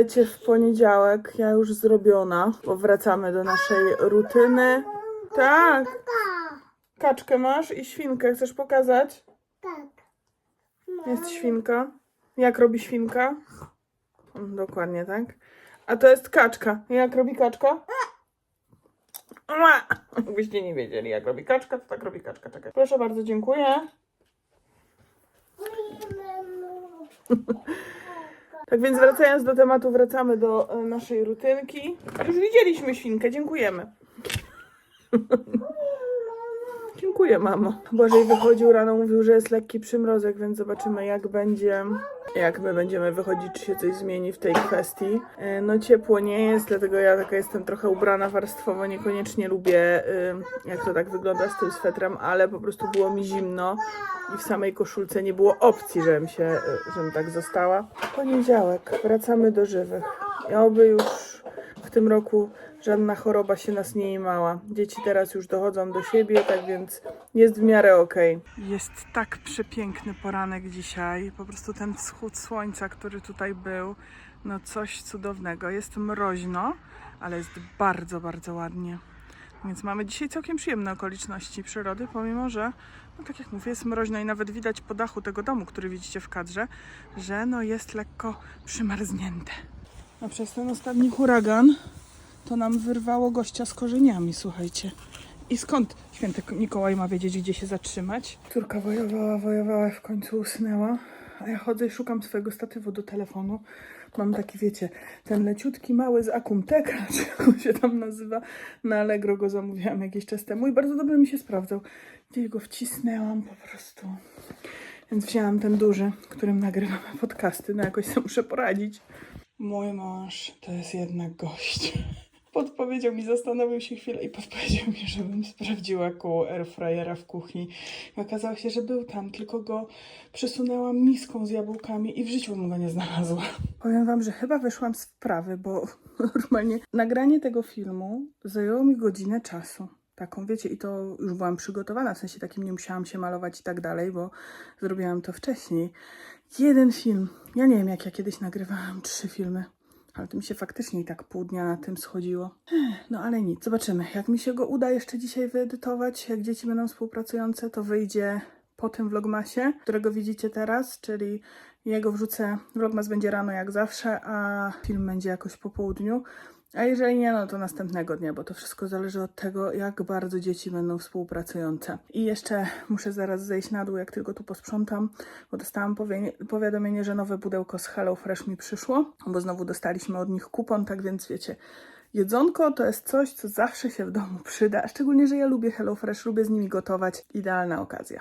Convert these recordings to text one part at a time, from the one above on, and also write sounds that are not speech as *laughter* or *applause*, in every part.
Słuchajcie, w poniedziałek ja już zrobiona, bo wracamy do naszej rutyny. Tak. Kaczkę masz i świnkę. Chcesz pokazać? Tak. Jest świnka. Jak robi świnka? Mm, Dokładnie tak. A to jest kaczka. Jak robi kaczka? Jakbyście nie wiedzieli, jak robi kaczka, to tak robi kaczka. Czekaj. Proszę bardzo, dziękuję. *laughs* Tak więc wracając do tematu, wracamy do e, naszej rutynki. Już widzieliśmy świnkę, dziękujemy. Dziękuję, mamo. Bożej wychodził rano, mówił, że jest lekki przymrozek, więc zobaczymy, jak będzie, jak my będziemy wychodzić, czy się coś zmieni w tej kwestii. E, No ciepło nie jest, dlatego ja taka jestem trochę ubrana warstwowo, niekoniecznie lubię, y, jak to tak wygląda z tym swetrem, ale po prostu było mi zimno i w samej koszulce nie było opcji, żebym się, y, żebym tak została. Poniedziałek, wracamy do żywych. I oby już w tym roku żadna choroba się nas nie imała. Dzieci teraz już dochodzą do siebie, tak więc jest w miarę okej. Jest tak przepiękny poranek dzisiaj. Po prostu ten wschód słońca, który tutaj był, no coś cudownego. Jest mroźno, ale jest bardzo, bardzo ładnie. Więc mamy dzisiaj całkiem przyjemne okoliczności przyrody, pomimo że, no tak jak mówię, jest mroźno i nawet widać po dachu tego domu, który widzicie w kadrze, że no jest lekko przymarznięte. A przez ten ostatni huragan to nam wyrwało gościa z korzeniami, słuchajcie. I skąd święty Mikołaj ma wiedzieć, gdzie się zatrzymać? Córka wojowała, wojowała, w końcu usnęła. A ja chodzę i szukam swojego statywu do telefonu. Mam taki, wiecie, ten leciutki, mały z Akumteka, *laughs* czy on się tam nazywa. Na Allegro go zamówiłam jakiś czas temu i bardzo dobrze mi się sprawdzał. Gdzieś go wcisnęłam po prostu. Więc wzięłam ten duży, którym nagrywamy podcasty. No jakoś sobie muszę poradzić. Mój mąż to jest jednak gość. *laughs* Podpowiedział mi, zastanowił się chwilę i podpowiedział mi, żebym sprawdziła koło airfryera w kuchni. I okazało się, że był tam, tylko go przesunęłam miską z jabłkami i w życiu bym go nie znalazła. *laughs* Powiem wam, że chyba wyszłam z wprawy, bo *laughs* normalnie nagranie tego filmu zajęło mi godzinę czasu. Taką, wiecie, i to już byłam przygotowana, w sensie takim nie musiałam się malować i tak dalej, bo zrobiłam to wcześniej. Jeden film. Ja nie wiem, jak ja kiedyś nagrywałam trzy filmy. Ale to mi się faktycznie i tak pół dnia na tym schodziło. No ale nic, zobaczymy. Jak mi się go uda jeszcze dzisiaj wyedytować, jak dzieci będą współpracujące, to wyjdzie po tym vlogmasie, którego widzicie teraz, czyli jego wrzucę, vlogmas będzie rano jak zawsze, a film będzie jakoś po południu. A jeżeli nie, no to następnego dnia, bo to wszystko zależy od tego, jak bardzo dzieci będą współpracujące. I jeszcze muszę zaraz zejść na dół, jak tylko tu posprzątam, bo dostałam powiadomienie, że nowe pudełko z Hello Fresh mi przyszło, bo znowu dostaliśmy od nich kupon, tak więc wiecie, jedzonko to jest coś, co zawsze się w domu przyda, szczególnie, że ja lubię Hello Fresh, lubię z nimi gotować. Idealna okazja.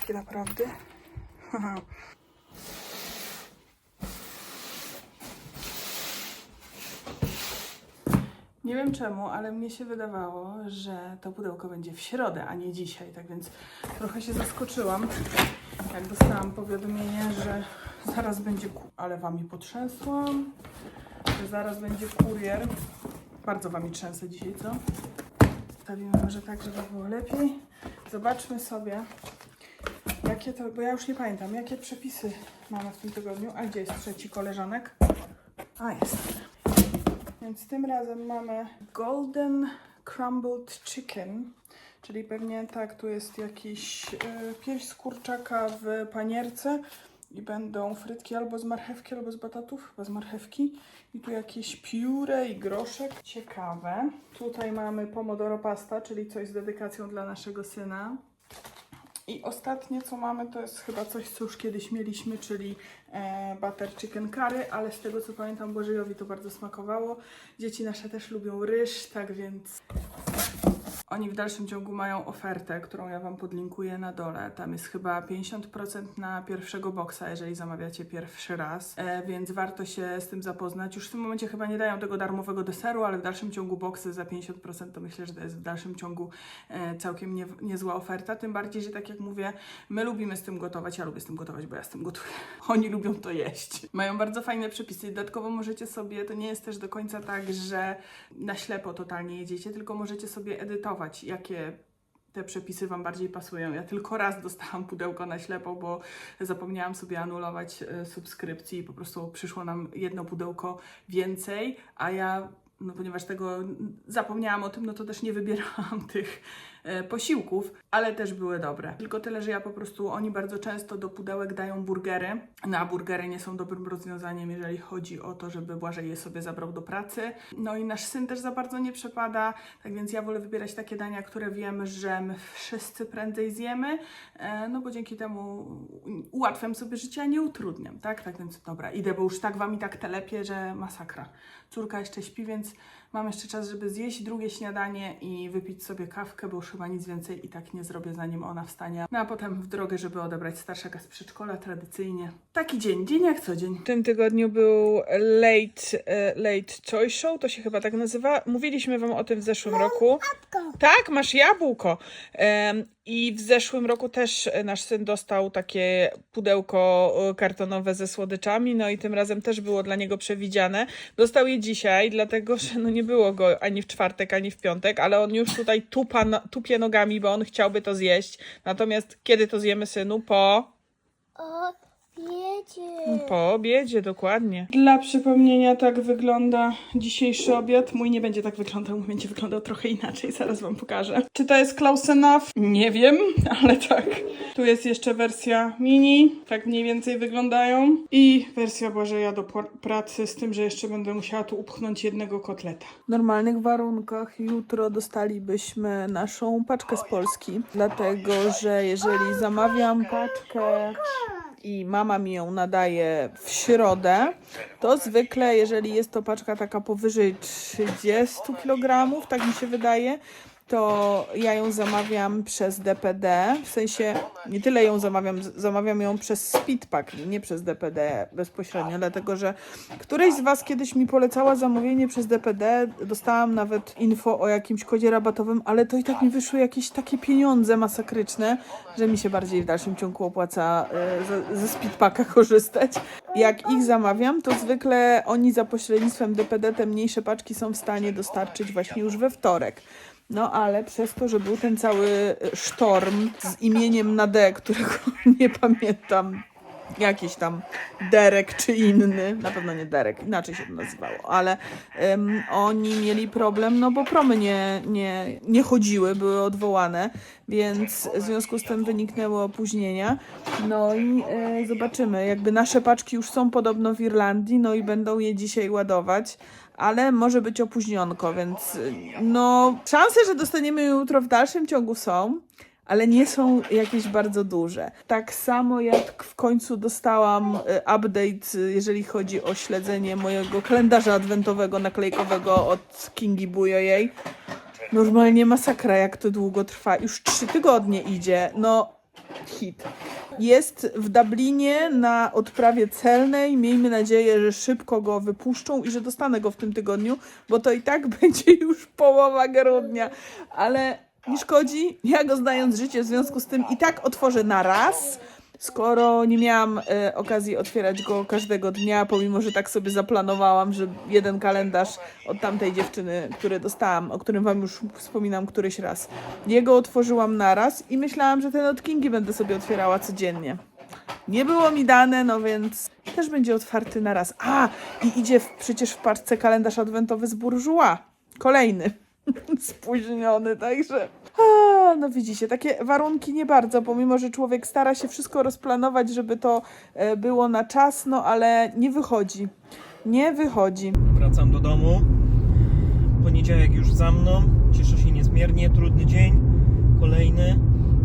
Takie naprawdę. *laughs* Nie wiem czemu, ale mnie się wydawało, że to pudełko będzie w środę, a nie dzisiaj. Tak więc trochę się zaskoczyłam, jak dostałam powiadomienie, że zaraz będzie. Ku- ale wami potrzęsłam, że zaraz będzie kurier. Bardzo wami trzęsę dzisiaj, co? Stawimy może tak, żeby było lepiej. Zobaczmy sobie, jakie to. Bo ja już nie pamiętam, jakie przepisy mamy w tym tygodniu. A gdzie jest trzeci koleżanek? A jest. Więc tym razem mamy Golden Crumbled Chicken, czyli pewnie tak, tu jest jakiś y, pierś z kurczaka w panierce i będą frytki albo z marchewki, albo z batatów, chyba z marchewki. I tu jakieś pióre i groszek. Ciekawe. Tutaj mamy pomodoro pasta, czyli coś z dedykacją dla naszego syna. I ostatnie co mamy to jest chyba coś, co już kiedyś mieliśmy, czyli e, butter chicken curry, ale z tego co pamiętam Bożejowi to bardzo smakowało. Dzieci nasze też lubią ryż, tak więc oni w dalszym ciągu mają ofertę, którą ja Wam podlinkuję na dole. Tam jest chyba 50% na pierwszego boksa, jeżeli zamawiacie pierwszy raz, e, więc warto się z tym zapoznać. Już w tym momencie chyba nie dają tego darmowego deseru, ale w dalszym ciągu boksy za 50% to myślę, że to jest w dalszym ciągu e, całkiem nie, niezła oferta. Tym bardziej, że tak jak mówię, my lubimy z tym gotować. Ja lubię z tym gotować, bo ja z tym gotuję. *laughs* Oni lubią to jeść. Mają bardzo fajne przepisy. Dodatkowo możecie sobie, to nie jest też do końca tak, że na ślepo totalnie jedziecie, tylko możecie sobie edytować, jakie te przepisy Wam bardziej pasują. Ja tylko raz dostałam pudełko na ślepo, bo zapomniałam sobie anulować e, subskrypcji i po prostu przyszło nam jedno pudełko więcej, a ja, no ponieważ tego zapomniałam o tym, no to też nie wybierałam *laughs* tych posiłków, ale też były dobre. Tylko tyle, że ja po prostu, oni bardzo często do pudełek dają burgery, no a burgery nie są dobrym rozwiązaniem, jeżeli chodzi o to, żeby Błażej je sobie zabrał do pracy. No i nasz syn też za bardzo nie przepada, tak więc ja wolę wybierać takie dania, które wiem, że my wszyscy prędzej zjemy, e, no bo dzięki temu ułatwiam sobie życie, a nie utrudniam, tak? Tak więc dobra, idę, bo już tak Wam i tak telepie, że masakra. Córka jeszcze śpi, więc mam jeszcze czas, żeby zjeść drugie śniadanie i wypić sobie kawkę, bo już chyba nic więcej i tak nie zrobię, zanim ona wstanie. No a potem w drogę, żeby odebrać starszaka z przedszkola tradycyjnie. Taki dzień, dzień jak co dzień. W tym tygodniu był late, e, late choice show, to się chyba tak nazywa. Mówiliśmy Wam o tym w zeszłym roku. Tak, masz jabłko. Em, I w zeszłym roku też e, nasz syn dostał takie pudełko e, kartonowe ze słodyczami, no i tym razem też było dla niego przewidziane. Dostał je dzisiaj, dlatego że no nie było go ani w czwartek, ani w piątek, ale on już tutaj tupa, no- tupie nogami, bo on chciałby to zjeść. Natomiast kiedy to zjemy, synu? Po... O, wiecie. Po obiedzie, dokładnie. Dla przypomnienia, tak wygląda dzisiejszy obiad. Mój nie będzie tak wyglądał, mój będzie wyglądał trochę inaczej, zaraz Wam pokażę. Czy to jest Klausenaf? Nie wiem, *laughs* ale tak. Tu jest jeszcze wersja mini, tak mniej więcej wyglądają. I wersja Błażeja do pracy, z tym, że jeszcze będę musiała tu upchnąć jednego kotleta. W normalnych warunkach jutro dostalibyśmy naszą paczkę z Polski, dlatego że jeżeli zamawiam paczkę i mama mi ją nadaje w środę, to zwykle, jeżeli jest to paczka taka powyżej 30 kg, tak mi się wydaje, to ja ją zamawiam przez DPD. W sensie nie tyle ją zamawiam, zamawiam ją przez Speedpack, nie przez DPD bezpośrednio, dlatego że któreś z Was kiedyś mi polecała zamówienie przez DPD. Dostałam nawet info o jakimś kodzie rabatowym, ale to i tak mi wyszły jakieś takie pieniądze masakryczne, że mi się bardziej w dalszym ciągu opłaca e, ze, ze Speedpacka *laughs* korzystać. Jak ich zamawiam, to zwykle oni za pośrednictwem DPD te mniejsze paczki są w stanie dostarczyć właśnie już we wtorek. No ale przez to, że był ten cały e, sztorm z imieniem na D, którego *laughs* nie pamiętam, jakiś tam Derek czy inny, na pewno nie Derek, inaczej się to nazywało, ale em, oni mieli problem, no bo promy nie, nie, nie chodziły, były odwołane, więc w związku z tym wyniknęły opóźnienia. No i e, zobaczymy, jakby nasze paczki już są podobno w Irlandii, no i będą je dzisiaj ładować. Ale może być opóźnionko, więc no szanse, że dostaniemy jutro w dalszym ciągu są, ale nie są jakieś bardzo duże. Tak samo jak w końcu dostałam y, update, y, jeżeli chodzi o śledzenie mojego kalendarza adwentowego naklejkowego od Kingi Bujojej. Normalnie masakra, jak to długo trwa. Już trzy tygodnie idzie. No, hit. Jest w Dublinie na odprawie celnej. Miejmy nadzieję, że szybko go wypuszczą i że dostanę go w tym tygodniu, bo to i tak *laughs* będzie już połowa grudnia. Ale nie szkodzi. Ja go znając życie, w związku z tym i tak otworzę na raz. Skoro nie miałam e, okazji otwierać go każdego dnia, pomimo że tak sobie zaplanowałam, że jeden kalendarz od tamtej dziewczyny, który dostałam, o którym Wam już wspominam któryś raz, jego otworzyłam naraz i myślałam, że ten od Kingi będę sobie otwierała codziennie. Nie było mi dane, no więc też będzie otwarty na raz. A, i idzie w, przecież w paczce kalendarz adwentowy z Bourgeois. Kolejny. *laughs* Spóźniony, także. No widzicie, takie warunki nie bardzo, pomimo że człowiek stara się wszystko rozplanować, żeby to e, było na czas, no ale nie wychodzi. Nie wychodzi. Wracam do domu. Poniedziałek już za mną. Cieszę się niezmiernie. Trudny dzień. Kolejny.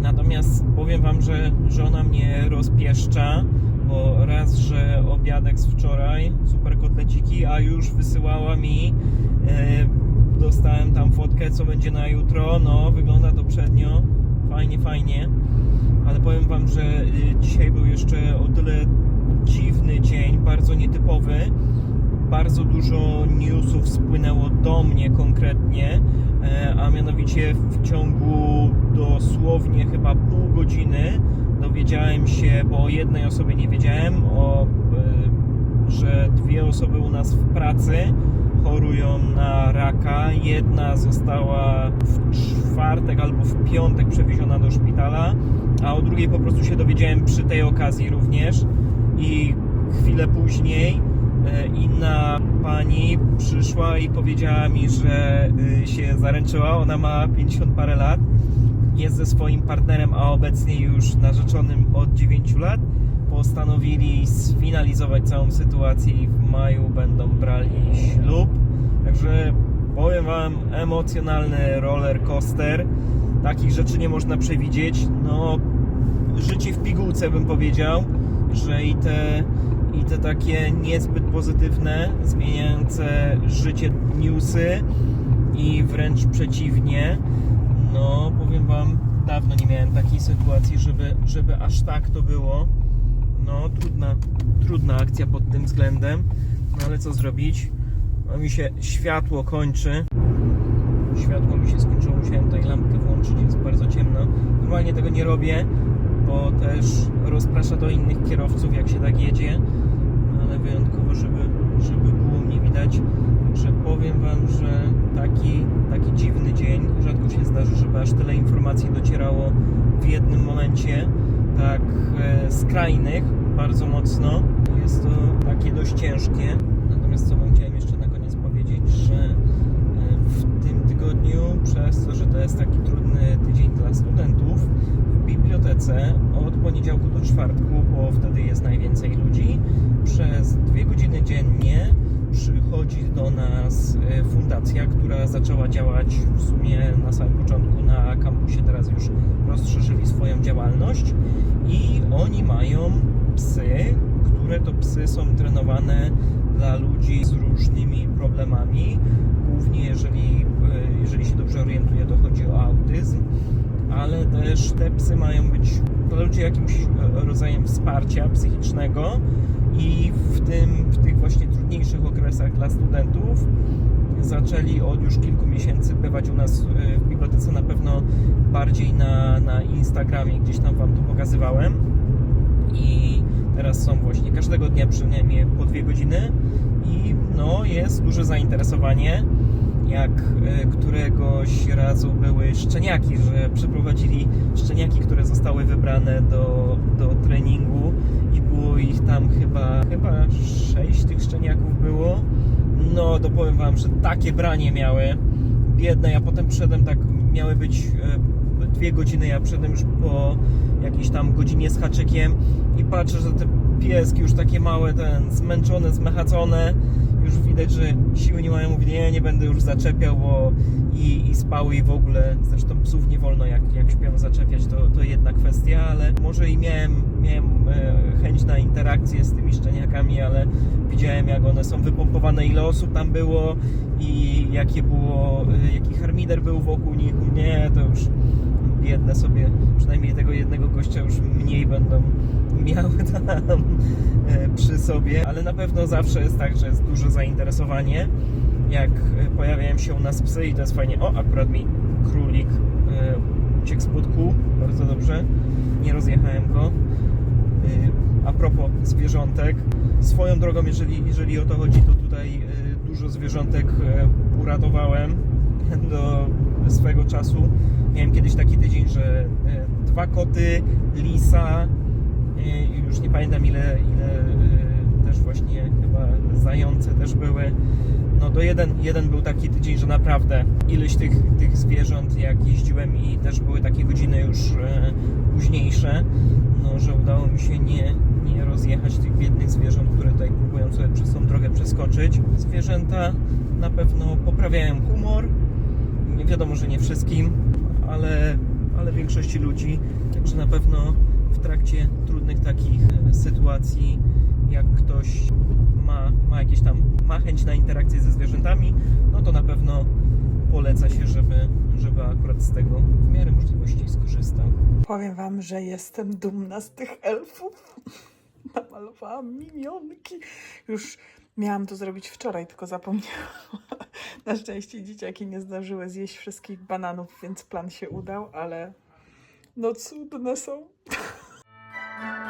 Natomiast powiem Wam, że żona mnie rozpieszcza, bo raz, że obiadek z wczoraj, super kotleciki, a już wysyłała mi, e, dostałem tam fotkę, co będzie na jutro. No, wygląda to przednio. Fajnie, fajnie. Ale powiem Wam, że y, dzisiaj był jeszcze o tyle dziwny dzień, bardzo nietypowy bardzo dużo newsów spłynęło do mnie konkretnie, e, a mianowicie w ciągu dosłownie chyba pół godziny dowiedziałem się, bo o jednej osobie nie wiedziałem, o, e, że dwie osoby u nas w pracy chorują na raka. Jedna została w czwartek albo w piątek przewieziona do szpitala, a o drugiej po prostu się dowiedziałem przy tej okazji również. I chwilę później e, inna pani przyszła i powiedziała mi, że y, się zaręczyła. Ona ma 50 parę lat, jest ze swoim partnerem, a obecnie już narzeczonym od 9 lat. Postanowili sfinalizować całą sytuację i w maju będą brali ślub. Także powiem Wam, emocjonalny roller coaster. Takich rzeczy nie można przewidzieć. No, życie w pigułce bym powiedział, że i te, i te takie niezbyt pozytywne, zmieniające życie newsy i wręcz przeciwnie. No, powiem Wam, dawno nie miałem takiej sytuacji, żeby, żeby aż tak to było. No, trudna, trudna akcja pod tym względem, no ale co zrobić? No mi się światło kończy. Światło mi się skończyło, musiałem tutaj lampkę włączyć, jest bardzo ciemno. Normalnie tego nie robię, bo też rozprasza do innych kierowców, jak się tak jedzie. No, ale wyjątkowo, żeby, żeby było mnie widać. Także powiem Wam, że taki, taki dziwny dzień. Rzadko się zdarzy, żeby aż tyle informacji docierało w jednym momencie, tak e, skrajnych, bardzo mocno. Jest to takie dość ciężkie. Natomiast co Wam chciałem jeszcze na koniec powiedzieć, że e, w tym tygodniu, przez to, że to jest taki trudny tydzień dla studentów, w bibliotece od poniedziałku do czwartku, bo wtedy jest najwięcej ludzi, przez dwie godziny dziennie przychodzi do nas e, fundacja, która zaczęła działać w sumie na samym początku na kampusie, teraz już rozszerzyli swoją działalność i oni mają psy, które to psy są trenowane dla ludzi z różnymi problemami. Głównie jeżeli, e, jeżeli się dobrze orientuję, to chodzi o autyzm, ale też te psy mają być dla ludzi jakimś e, rodzajem wsparcia psychicznego i w tym, w tych właśnie trudniejszych okresach dla studentów zaczęli od już kilku miesięcy bywać u nas e, w bibliotece na pewno bardziej na, na Instagramie, gdzieś tam Wam to pokazywałem. I teraz są właśnie każdego dnia przynajmniej po dwie godziny i no jest duże zainteresowanie jak e, któregoś razu były szczeniaki, że przeprowadzili szczeniaki, które zostały wybrane do, do treningu i było ich tam chyba chyba sześć tych szczeniaków było. No to powiem wam, że takie branie miały. Biedne, ja potem przyszedłem tak, miały być e, dwie godziny, ja przyszedłem już po jakiejś tam godzinie z haczykiem i patrzę, że te pieski już takie małe, ten zmęczone, zmechacone, już widać, że siły nie mają, mówię, nie, nie będę już zaczepiał, bo i, i spały i w ogóle, zresztą psów nie wolno jak, jak śpią zaczepiać, to, to jedna kwestia, ale może i miałem, miałem e, chęć na interakcję z tymi szczeniakami, ale widziałem jak one są wypompowane, ile osób tam było i jakie było, e, jaki harmider był wokół nich, nie, to już biedne sobie, przynajmniej tego jednego gościa już mniej będą miały *laughs* tam e, przy sobie, ale na pewno zawsze jest tak, że jest duże zainteresowanie, jak e, pojawiają się u nas psy i to jest fajnie, o akurat mi królik e, uciekł spod kół, bardzo dobrze, nie rozjechałem go. A propos zwierzątek, swoją drogą, jeżeli, jeżeli o to chodzi, to tutaj dużo zwierzątek uratowałem *laughs* do swego czasu. Miałem kiedyś taki tydzień, że e, dwa koty, lisa, e, już nie pamiętam ile, ile e, też właśnie chyba zające też były. No to jeden, jeden był taki tydzień, że naprawdę ileś tych, tych zwierząt jak jeździłem i też były takie godziny już późniejsze, no że udało mi się nie, nie rozjechać tych biednych zwierząt, które tutaj próbują sobie przez tą drogę przeskoczyć. Zwierzęta na pewno poprawiają humor, wiadomo, że nie wszystkim, ale, ale większości ludzi. Także na pewno w trakcie trudnych takich e, sytuacji, jak ktoś ma, ma jakieś tam ma chęć na interakcję ze zwierzętami, no to na pewno poleca się, żeby, żeby akurat z tego w miarę możliwości skorzystał. Powiem wam, że jestem dumna z tych elfów. *laughs* Namalowałam minionki. Już Miałam to zrobić wczoraj, tylko zapomniałam. *laughs* Na szczęście dzieciaki nie zdążyły zjeść wszystkich bananów, więc plan się udał, ale no cudne są. *laughs*